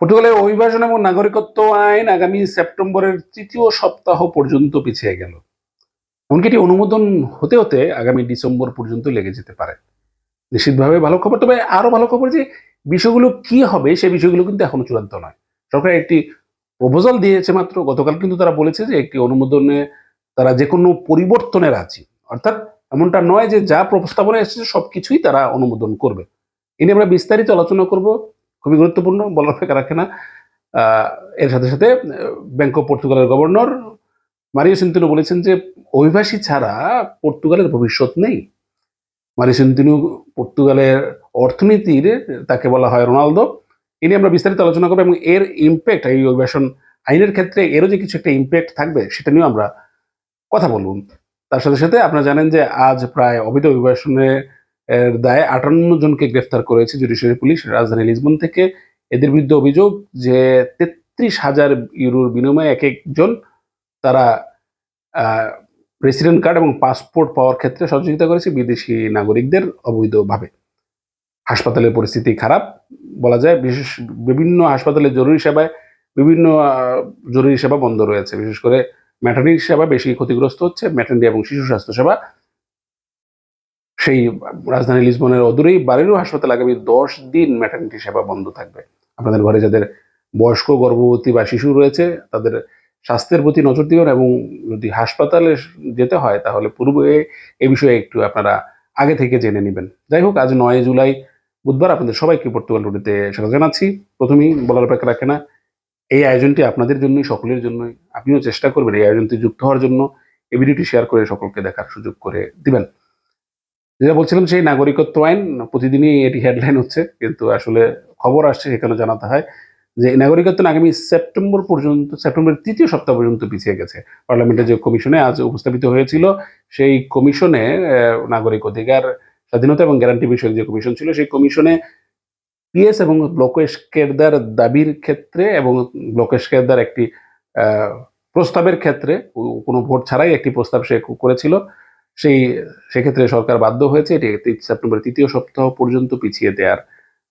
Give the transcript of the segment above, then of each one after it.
পর্তুগালের অভিবাসন এবং নাগরিকত্ব আইন আগামী সেপ্টেম্বরের তৃতীয় সপ্তাহ পর্যন্ত পিছিয়ে গেল। এমনকি এটি অনুমোদন হতে হতে আগামী ডিসেম্বর পর্যন্ত লেগে যেতে পারে। নিশ্চিতভাবে ভালো খবর, তবে আরও ভালো খবর যে বিষয়গুলো কি হবে সেই বিষয়গুলো কিন্তু এখনও চূড়ান্ত নয়। সরকার একটি প্রপোজাল দিয়েছে মাত্র, গতকাল কিন্তু তারা বলেছে যে একটি অনুমোদনে তারা যে কোনো পরিবর্তনে রাজি। অর্থাৎ এমনটা নয় যে যা প্রস্তাবনা এসেছে সবকিছুই তারা অনুমোদন করবে। এ নিয়ে আমরা বিস্তারিত আলোচনা করব খুবই গুরুত্বপূর্ণ, বলার অপেক্ষা রাখে না। এর সাথে সাথে ব্যাংক অফ পর্তুগালের গভর্নর মারিও সেন্তিনো বলেছেন যে, অভিবাসী ছাড়া পর্তুগালের ভবিষ্যৎ নেই। মারিও সেন্তিনো পর্তুগালের অর্থনীতির, তাকে বলা হয় রোনালদো, এ নিয়ে আমরা বিস্তারিত আলোচনা করব এবং এর ইম্প্যাক্ট এই অভিবাসন আইনের ক্ষেত্রে এরও যে কিছু একটা ইম্প্যাক্ট থাকবে, সেটা নিয়েও আমরা কথা বলব। তার সাথে সাথে আপনারা জানেন যে, আজ প্রায় অবৈধ অভিবাসনের এর দায়ে আটান্ন জনকে গ্রেফতার করেছে জুডিশিয়ারি পুলিশ রাজধানী লিসবন থেকে। এদের বিরুদ্ধে অভিযোগ যে তেত্রিশ হাজার ইউরোর বিনিময়ে এক একজন তারা রেসিডেন্ট কার্ড এবং পাসপোর্ট পাওয়ার ক্ষেত্রে সহযোগিতা করেছে বিদেশি নাগরিকদের অবৈধভাবে। হাসপাতালের পরিস্থিতি খারাপ বলা যায়, বিশেষ বিভিন্ন হাসপাতালের জরুরি সেবায় বিভিন্ন জরুরি সেবা বন্ধ রয়েছে। বিশেষ করে ম্যাটার্নিটি সেবা বেশি ক্ষতিগ্রস্ত হচ্ছে ম্যাটার্নিটি এবং শিশু স্বাস্থ্য সেবা সেই রাজধানী লিসবনের অদূরেই বারেরও হাসপাতাল আগামী দশ দিন ম্যাটার্নিটি সেবা বন্ধ থাকবে। আপনাদের ঘরে যাদের বয়স্ক, গর্ভবতী বা শিশু রয়েছে, তাদের স্বাস্থ্যের প্রতি নজর দিবেন এবং যদি হাসপাতালে যেতে হয়, তাহলে পূর্বে এ বিষয়ে একটু আপনারা আগে থেকে জেনে নেবেন। যাই হোক, আজ নয় জুলাই, বুধবার আপনাদের সবাইকে পর্তুগাল রুটিতে স্বাগত জানাচ্ছি। প্রথমেই বলার অপেক্ষা রাখে না, এই আয়োজনটি আপনাদের জন্যই, সকলের জন্যই, আপনিও চেষ্টা করবেন এই আয়োজনটি যুক্ত হওয়ার জন্য। এই ভিডিওটি শেয়ার করে সকলকে দেখার সুযোগ করে দিবেন। যেটা বলছিলাম, সেই নাগরিকত্ব আইন প্রতিদিনই এটি হেডলাইন হচ্ছে, কিন্তু আসলে খবর আসছে সেখানে জানাতে হয় যে নাগরিকত্ব আগামী সেপ্টেম্বর পর্যন্ত, সেপ্টেম্বরের তৃতীয় সপ্তাহ পর্যন্ত পিছিয়ে গেছে। পার্লামেন্টের যে কমিশনে আজ উপস্থাপিত হয়েছিল, সেই কমিশনে নাগরিক অধিকার, স্বাধীনতা এবং গ্যারান্টি বিষয়ক যে কমিশন ছিল, সেই কমিশনে পিএস এবং ব্লকেশ কেরদার দাবির ক্ষেত্রে এবং ব্লকেশ কেরদার একটি প্রস্তাবের ক্ষেত্রে কোনো ভোট ছাড়াই একটি প্রস্তাব সে করেছিল। সেই, সেক্ষেত্রে সরকার বাধ্য হয়েছে এটি তি- সেপ্টেম্বরের তৃতীয় সপ্তাহ পর্যন্ত পিছিয়ে দেওয়ার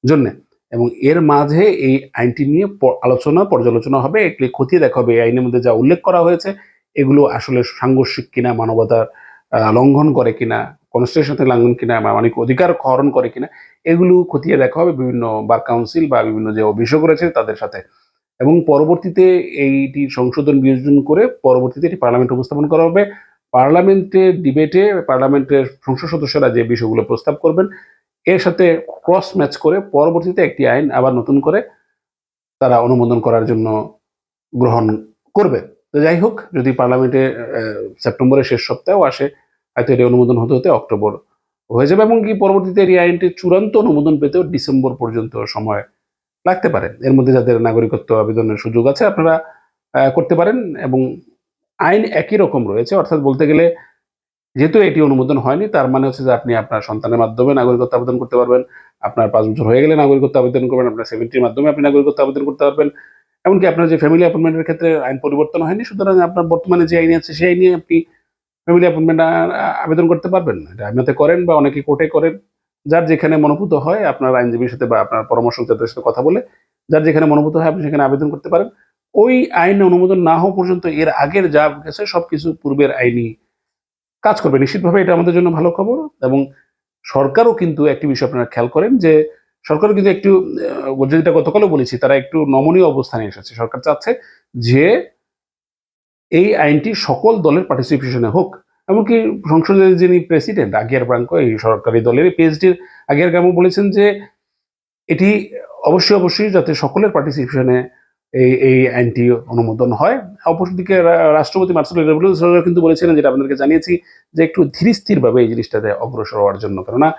জন্য। এবং এর মাঝে এই আইনটি নিয়ে আলোচনা, পর্যালোচনা হবে, এগুলি খতিয়ে দেখা হবে। এই আইনের মধ্যে যা উল্লেখ করা হয়েছে, এগুলো আসলে সাংঘর্ষিক কিনা, মানবতার লঙ্ঘন করে কিনা কনস্টিটিউশন সাথে লঙ্ঘন কিনা, মানবিক অধিকার হরণ করে কিনা, এগুলো খতিয়ে দেখা হবে। বিভিন্ন বার কাউন্সিল বা বিভিন্ন যে অভিযোগ রয়েছে তাদের সাথে। এবং পরবর্তীতে এইটি সংশোধন বিয়োজন করে পরবর্তীতে এটি পার্লামেন্টে উপস্থাপন করা হবে। পার্লামেন্টের ডিবেটে পার্লামেন্টের সংসদ সদস্যরা যে বিষয়গুলো প্রস্তাব করবেন, এর সাথে ক্রস ম্যাচ করে পরবর্তীতে একটি আইন আবার নতুন করে তারা অনুমোদন করার জন্য গ্রহণ করবে। তো যাই হোক, যদি পার্লামেন্টে সেপ্টেম্বরের শেষ সপ্তাহেও আসে, হয়তো এটি অনুমোদন হতে হতে অক্টোবর হয়ে যাবে এবং কি পরবর্তীতে এই আইনটি চূড়ান্ত অনুমোদন পেতেও ডিসেম্বর পর্যন্ত সময় লাগতে পারে। এর মধ্যে যাদের নাগরিকত্ব আবেদনের সুযোগ আছে, আপনারা করতে পারেন এবং আইন একই রকম রয়েছে, অর্থাৎ বলতে গেলে যেহেতু এটি অনুমোদন হয়নি, তার মানে হচ্ছে যে আপনি আপনার সন্তানের মাধ্যমে নাগরিকত্ব আবেদন করতে পারবেন, আপনার পাঁচ বছর হয়ে গেলে নাগরিকত্ব আবেদন করবেন, আপনার সেভেন্টির মাধ্যমে আপনি নাগরিকত্ব আবেদন করতে পারবেন। এমনকি আপনার যে ফ্যামিলি অ্যাপয়েন্টমেন্টের ক্ষেত্রে আইন পরিবর্তন হয়নি, সুতরাং আপনার বর্তমানে যে আইন আছে, সেই আইনে আপনি ফ্যামিলি অ্যাপয়েন্টমেন্ট আবেদন করতে পারবেন। এটা আইনতে করেন বা অনেকে কোর্টে করেন, যার যেখানে মনোভূত হয় আপনার আইনজীবীর সাথে বা আপনার পরামর্শকদের সাথে কথা বলে, যার যেখানে মনোভূত হয় আপনি সেখানে আবেদন করতে পারেন। ওই আইন অনুমোদন না হওয়া পর্যন্ত এর আগের যা গেছে সবকিছু পূর্বের আইনি কাজ করবে। নিশ্চিতভাবে এটা আমাদের জন্য ভালো খবর এবং সরকারও কিন্তু একটি বিষয় আপনারা খেয়াল করেন যে সরকারও কিন্তু একটু যেটা গতকালও বলেছি, তারা একটু নমনীয় অবস্থানে এসেছে। সরকার চাচ্ছে যে এই আইনটি সকল দলের পার্টিসিপেশনে হোক। এমনকি সংসদের যিনি প্রেসিডেন্ট আগিয়ার ব্রাঙ্কো এই সরকারি দলের পিএইচডির আগিয়ার গ্রামও বলেছেন যে এটি অবশ্যই অবশ্যই যাতে সকলের পার্টিসিপেশনে এই এই আইনটি অনুমোদন হয়। অপরদিকে রাষ্ট্রপতি মার্সেলো রেবলু কিন্তু বলেছিলেন, যেটা আপনাদেরকে জানিয়েছি, যে একটু ধীর স্থিরভাবে এই জিনিসটাতে অগ্রসর হওয়ার জন্য। কেননা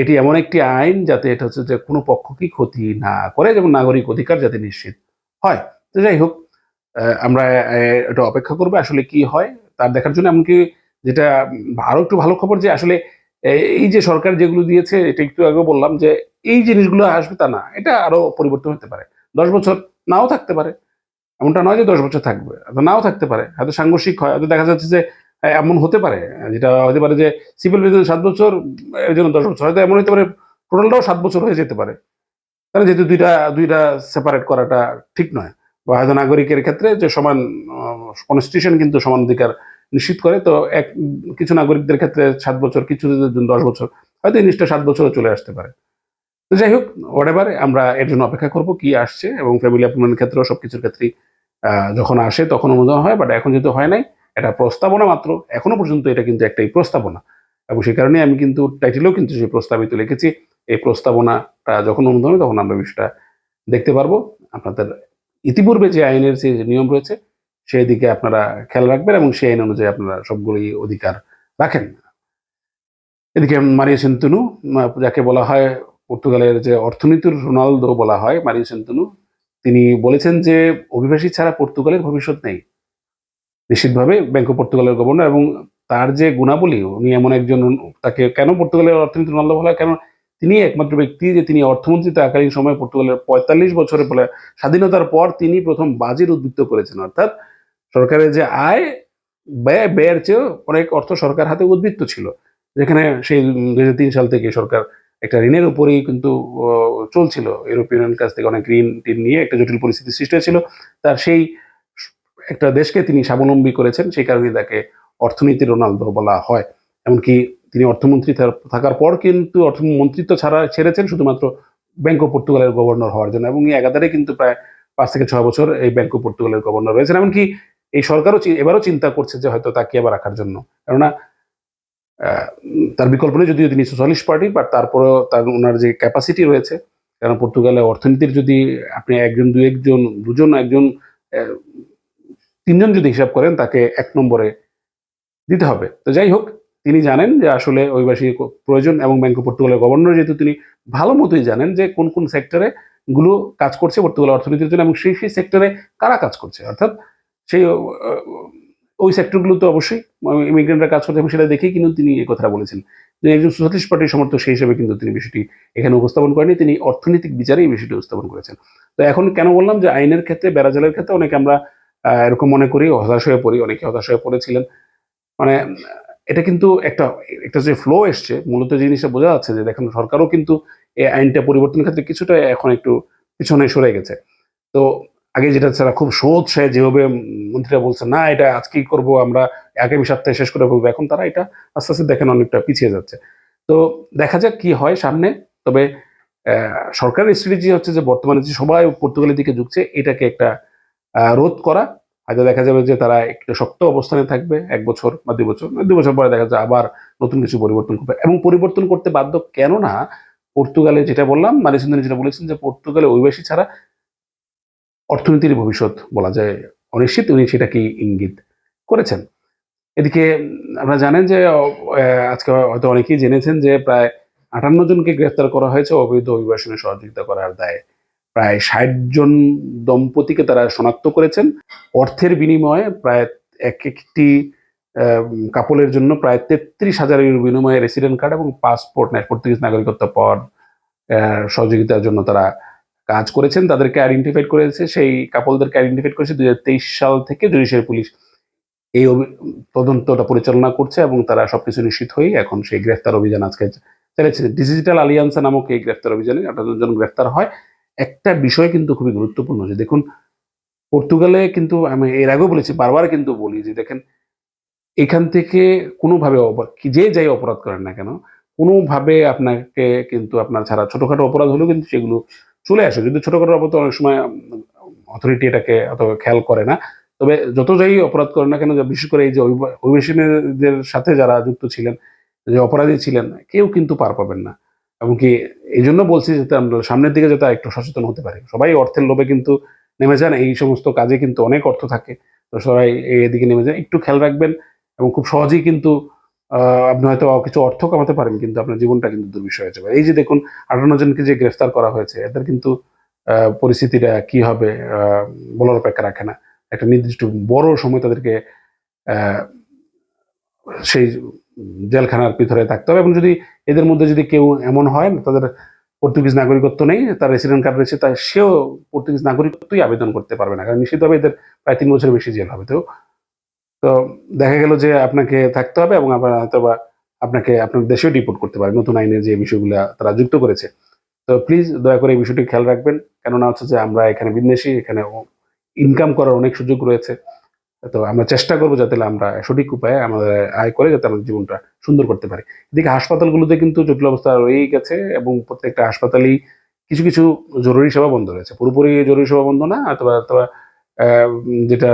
এটি এমন একটি আইন, যাতে এটা হচ্ছে যে কোনো পক্ষকেই ক্ষতি না করে, যেমন নাগরিক অধিকার যাতে নিশ্চিত হয়। তো যাই হোক আমরা এটা অপেক্ষা করব আসলে কি হয় তার দেখার জন্য। এমনকি যেটা আরও একটু ভালো খবর যে আসলে এই যে সরকার যেগুলো দিয়েছে, এটা একটু আগে বললাম যে এই জিনিসগুলো আসবে তা না, এটা আরও পরিবর্তন হতে পারে। দশ বছর নাও থাকতে পারে। এমনটা নয় যে দশ বছর থাকবে হয়তো নাও থাকতে পারে। হয়তো সাংঘর্ষিক হয়, হয়তো দেখা যাচ্ছে যে এমন হতে পারে, যেটা হতে পারে যে, সিভিল বিজনেস সাত বছর, এর জন্য দশ বছর, হয়তো এমন হতে পারে, টোটালটাও সাত বছর হয়ে যেতে পারে। তাহলে যেহেতু দুইটা দুইটা সেপারেট করাটা ঠিক নয়, বা হয়তো নাগরিকের ক্ষেত্রে যে সমান কনস্টিটিউশন কিন্তু সমান অধিকার নিশ্চিত করে, তো এক, কিছু নাগরিকদের ক্ষেত্রে সাত বছর, কিছু দশ বছর, হয়তো এই জিনিসটা সাত বছরও চলে আসতে পারে। তো যাই হোক হোয়াট আমরা এর জন্য অপেক্ষা করব কি আসছে এবং ফ্যামিলি অ্যাপয়েন্টমেন্টের ক্ষেত্রেও সবকিছুর ক্ষেত্রেই আহ, যখন আসে তখন অনুমোদন হয় বাট এখন যেহেতু হয় নাই এটা প্রস্তাবনা মাত্র এখনও পর্যন্ত এটা কিন্তু একটাই প্রস্তাবনা। এবং সেই কারণে আমি কিন্তু টাইটেলেও কিন্তু সেই প্রস্তাবিত লিখেছি এই প্রস্তাবনাটা যখন অনুমোদন হবে তখন আমরা বিষয়টা দেখতে পারব। আপনাদের ইতিপূর্বে যে আইনের যে নিয়ম রয়েছে সেই দিকে আপনারা খেয়াল রাখবেন এবং সেই আইন অনুযায়ী আপনারা সবগুলোই অধিকার রাখেন। এদিকে মারিয়া সেন্তুনু যাকে বলা হয় পর্তুগালের যে অর্থনীতির রোনালদো বলা হয় মারিয়া সেন্তুনু, তিনি বলেছেন যে অভিবাসী ছাড়া পর্তুগালের ভবিষ্যৎ নেই। নিশ্চিতভাবে ব্যাংক অফ পর্তুগালের গভর্নর এবং তার যে গুণাবলী, উনি এমন একজন তাকে কেন পর্তুগালের অর্থনীতি রোনালদো বলা কেন তিনি একমাত্র ব্যক্তি যে তিনি অর্থমন্ত্রী থাকালীন সময় পর্তুগালের পঁয়তাল্লিশ বছরে বলে স্বাধীনতার পর তিনি প্রথম বাজির উদ্বৃত্ত করেছেন। অর্থাৎ সরকারের যে আয়, ব্যয়, ব্যয়ের চেয়েও অনেক অর্থ সরকার হাতে উদ্বৃত্ত ছিল। যেখানে সেই দুই হাজার তিন সাল থেকে সরকার একটা ঋণের উপরেই কিন্তু চলছিল। ইউরোপিয়ান কাছ থেকে অনেক ঋণ টিন নিয়ে একটা জটিল পরিস্থিতি সৃষ্টি হয়েছিল। তার সেই একটা দেশকে তিনি স্বাবলম্বী করেছেন, সেই কারণে তাকে অর্থনীতি রোনালদো বলা হয়। এমনকি তিনি অর্থমন্ত্রী থাকার পর কিন্তু অর্থমন্ত্রিত্ব ছাড়া ছেড়েছেন শুধুমাত্র ব্যাংক অফ পর্তুগালের গভর্নর হওয়ার জন্য। এবং এই একাধারে কিন্তু প্রায় পাঁচ থেকে ছয় বছর এই ব্যাংক অফ পর্তুগালের গভর্নর রয়েছেন। এমনকি এই সরকারও এবারও চিন্তা করছে যে হয়তো তাকে আবার রাখার জন্য। কেননা তার বিকল্প নেই, যদিও তিনি সোশ্যালিস্ট পার্টি বাট তারপরেও তার ওনার যে ক্যাপাসিটি রয়েছে, কারণ পর্তুগালে অর্থনীতির যদি আপনি একজন দু একজন, দুজন, একজন তিনজন যদি হিসাব করেন, তাকে এক নম্বরে দিতে হবে। তো যাই হোক, তিনি জানেন যে আসলে অভিবাসী প্রয়োজন এবং ব্যাংক পর্তুগালের গভর্নর যেহেতু তিনি ভালো মতোই জানেন যে কোন কোন সেক্টরে গুলো কাজ করছে পর্তুগালের অর্থনীতির জন্য এবং সেই সেই সেক্টরে কারা কাজ করছে। অর্থাৎ সেই ওই সেক্টরগুলো তো অবশ্যই ইমিগ্রেন্টরা কাজ করছে এবং সেটা দেখেই কিন্তু তিনি এই কথাটা বলেছেন। যে একজন সোশ্যালিস্ট পার্টির সমর্থক, সেই হিসেবে কিন্তু তিনি বিষয়টি এখানে উপস্থাপন করেনি তিনি অর্থনৈতিক বিচারে এই বিষয়টি উপস্থাপন করেছেন। তো এখন কেন বললাম যে আইনের ক্ষেত্রে, বেড়াজালের ক্ষেত্রে অনেকে আমরা এরকম মনে করি, হতাশ হয়ে পড়ি, অনেকে হতাশ হয়ে পড়েছিলেন। মানে এটা কিন্তু একটা একটা যে ফ্লো এসছে, মূলত জিনিসটা বোঝা যাচ্ছে যে দেখেন, সরকারও কিন্তু এই আইনটা পরিবর্তনের ক্ষেত্রে কিছুটা এখন একটু পিছনে সরে গেছে। তো আগে যেটা ছাড়া খুব সহজ, সে যেভাবে মন্ত্রীরা বলছে, না, এটা আজকেই করব, আমরা আগামী সপ্তাহে শেষ করে ফেলব। এখন তারা এটা আস্তে আস্তে দেখেন অনেকটা পিছিয়ে যাচ্ছে। তো দেখা যাক কি হয় সামনে, তবে সরকারের স্ট্র্যাটেজি হচ্ছে যে বর্তমানে যে সবাই পর্তুগালের দিকে ঝুঁকছে, এটাকে একটা রোধ করা। হয়তো দেখা যাবে যে তারা একটু শক্ত অবস্থানে থাকবে, এক বছর বা দুই বছর দুই বছর পরে দেখা যাবে আবার নতুন কিছু পরিবর্তন করবে। এবং পরিবর্তন করতে বাধ্য কেননা, পর্তুগালে যেটা বললাম মারিসুন্দরী যেটা বলেছেন যে পর্তুগালে অভিবাসী ছাড়া অর্থনীতির ভবিষ্যৎ বলা যায় অনিশ্চিত, উনি সেটাকেই ইঙ্গিত করেছেন। এদিকে আপনারা জানেন যে আজকে হয়তো অনেকেই জেনেছেন যে, প্রায় আটান্ন জনকে গ্রেফতার করা হয়েছে, অবৈধ অভিবাসনে সহযোগিতা করার দায়ে। প্রায় ষাট জন দম্পতিকে তারা শনাক্ত করেছেন। অর্থের বিনিময়ে প্রায় এক একটি কাপলের জন্য প্রায় তেত্রিশ হাজারের বিনিময়ে রেসিডেন্ট কার্ড এবং পাসপোর্ট পর্তুগিজ নাগরিকত্ব পাওয়ার সহযোগিতার জন্য তারা কাজ করেছেন, তাদেরকে আইডেন্টিফাইড করেছে, সেই কাপলদেরকে আইডেন্টিফাইড করেছে দুই হাজার তেইশ সাল থেকে জুডিশিয়াল পুলিশ এই তদন্তটা পরিচালনা করছে এবং তারা সবকিছু নিশ্চিত হয়ে এখন সেই গ্রেফতার অভিযান আজকে চালিয়েছে ডিজিটাল আলিয়ান্সা নামক এই গ্রেফতার অভিযানে আঠারো জন গ্রেফতার হয়। একটা বিষয় কিন্তু খুবই গুরুত্বপূর্ণ যে দেখুন, পর্তুগালে কিন্তু আমি এর আগেও বলেছি, বারবার কিন্তু বলি যে দেখেন, এখান থেকে কোনোভাবে যে যাই অপরাধ করেন না কেন, কোনোভাবে আপনাকে কিন্তু আপনার ছাড়া ছোটখাটো অপরাধ হলেও কিন্তু সেগুলো চলে আসে। যদি ছোটখাটো অপরাধ অনেক সময় অথরিটি এটাকে অত খেয়াল করে না। তবে যত যাই অপরাধ করে না কেন বিশেষ করে এই যে অভিবা- অভিবাসীদের সাথে যারা যুক্ত ছিলেন, যে অপরাধী ছিলেন, কেউ কিন্তু পার পাবেন না। এমনকি এই জন্য বলছি যাতে আমরা সামনের দিকে যাতে একটু সচেতন হতে পারি। সবাই অর্থের লোভে কিন্তু নেমে যান, এই সমস্ত কাজে কিন্তু অনেক অর্থ থাকে। তো সবাই এদিকে নেমে যান। একটু খেয়াল রাখবেন এবং খুব সহজেই কিন্তু আপনি হয়তো কিছু অর্থ কামাতে পারেন, কিন্তু আপনার জীবনটা কিন্তু দুর্বিষয় হয়ে যাবে। এই যে দেখুন আটান্ন জনকে যে গ্রেফতার করা হয়েছে, এদের কিন্তু পরিস্থিতিটা কি হবে বলার অপেক্ষা রাখে না। একটা নির্দিষ্ট বড় সময় তাদেরকে সেই জেলখানার ভিতরে থাকতে হবে। এবং যদি এদের মধ্যে যদি কেউ এমন হয়, তাদের পর্তুগিজ নাগরিকত্ব নেই, তার রেসিডেন্ট কার্ড রয়েছে তাই সেও পর্তুগিজ নাগরিকত্বই আবেদন করতে পারবে না। কারণ নিশ্চিতভাবে এদের প্রায় তিন বছরের বেশি জেল হবে। তো তো দেখা গেল যে আপনাকে থাকতে হবে এবং আবার হয়তো বা আপনাকে আপনার দেশেও ডিপোর্ট করতে পারে নতুন আইনের যে বিষয়গুলো তারা যুক্ত করেছে। তো প্লিজ দয়া করে এই বিষয়টি খেয়াল রাখবেন, কেননা হচ্ছে যে আমরা এখানে বিদেশি এখানে ইনকাম করার অনেক সুযোগ রয়েছে। তো আমরা চেষ্টা করব যাতে আমরা সঠিক উপায়ে আমাদের আয় করে যাতে আমাদের জীবনটা সুন্দর করতে পারি। এদিকে হাসপাতালগুলোতে কিন্তু জটিল অবস্থা রয়েই গেছে এবং প্রত্যেকটা হাসপাতালেই কিছু কিছু জরুরি সেবা বন্ধ রয়েছে। পুরোপুরি জরুরি সেবা বন্ধ না, অথবা অথবা যেটা,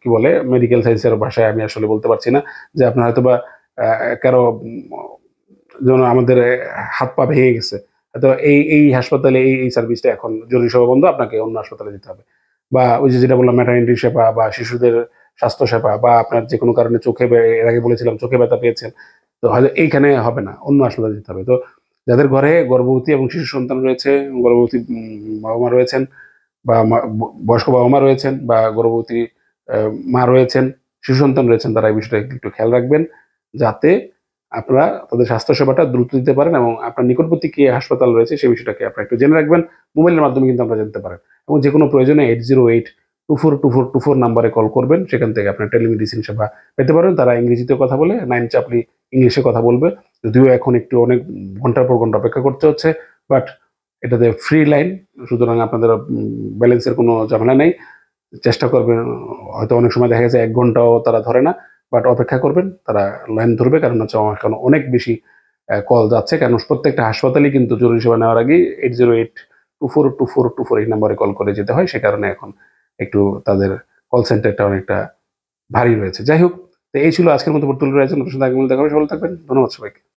কি বলে মেডিকেল সায়েন্সের ভাষায় আমি আসলে বলতে পারছি না, যে আপনার হয়তো বা কারও যেমন আমাদের হাত পা ভেঙে গেছে। হয়তো এই এই হাসপাতালে এই এই সার্ভিসটা এখন জরুরি সেবা বন্ধ, আপনাকে অন্য হাসপাতালে যেতে হবে। বা ওই যে যেটা বললাম ম্যাটারনিটি সেবা বা শিশুদের স্বাস্থ্য সেবা বা আপনার যে কোনো কারণে চোখে এর আগে বলেছিলাম, চোখে ব্যথা পেয়েছেন, তো হয়তো এইখানে হবে না, অন্য হাসপাতালে যেতে হবে। তো যাদের ঘরে গর্ভবতী এবং শিশু সন্তান রয়েছে, গর্ভবতী বাবা মা রয়েছেন বা বয়স্ক বাবা মা রয়েছেন বা গর্ভবতী মা রয়েছেন, শিশু সন্তান রয়েছেন, তারা এই বিষয়টা একটু খেয়াল রাখবেন যাতে আপনারা তাদের স্বাস্থ্য সেবাটা দ্রুত দিতে পারেন এবং আপনার নিকটবর্তী কি হাসপাতাল রয়েছে সেই বিষয়টাকে আপনারা একটু জেনে রাখবেন। মোবাইলের মাধ্যমে কিন্তু আমরা জানতে পারেন এবং যে কোনো প্রয়োজনে eight zero eight two four two four two four নাম্বারে কল করবেন, সেখান থেকে আপনার টেলিমেডিসিন সেবা পেতে পারেন। তারা ইংরেজিতে কথা বলে, নাইন চাপলি ইংলিশে কথা বলবে। যদিও এখন একটু অনেক, ঘণ্টার পর ঘণ্টা অপেক্ষা করতে হচ্ছে বাট এটাতে ফ্রি লাইন সুতরাং আপনাদের ব্যালেন্সের কোনো ঝামেলা নেই। চেষ্টা করবেন, হয়তো অনেক সময় দেখা গেছে এক ঘন্টাও তারা ধরে না বাট অপেক্ষা করবেন, তারা লাইন ধরবে, কারণ হচ্ছে আমার এখন অনেক বেশি কল যাচ্ছে। কারণ প্রত্যেকটা হাসপাতালে কিন্তু জরুরি সেবা নেওয়ার আগে eight zero eight two four two four two four এই নাম্বারে কল করে যেতে হয়। সে কারণে এখন একটু তাদের কল সেন্টারটা অনেকটা ভারী রয়েছে। যাই হোক, তো এই ছিল আজকের মতো পর্তুল রয়েছে নতুন আগামী দেখা হবে। সবাই থাকবেন। ধন্যবাদ সবাইকে।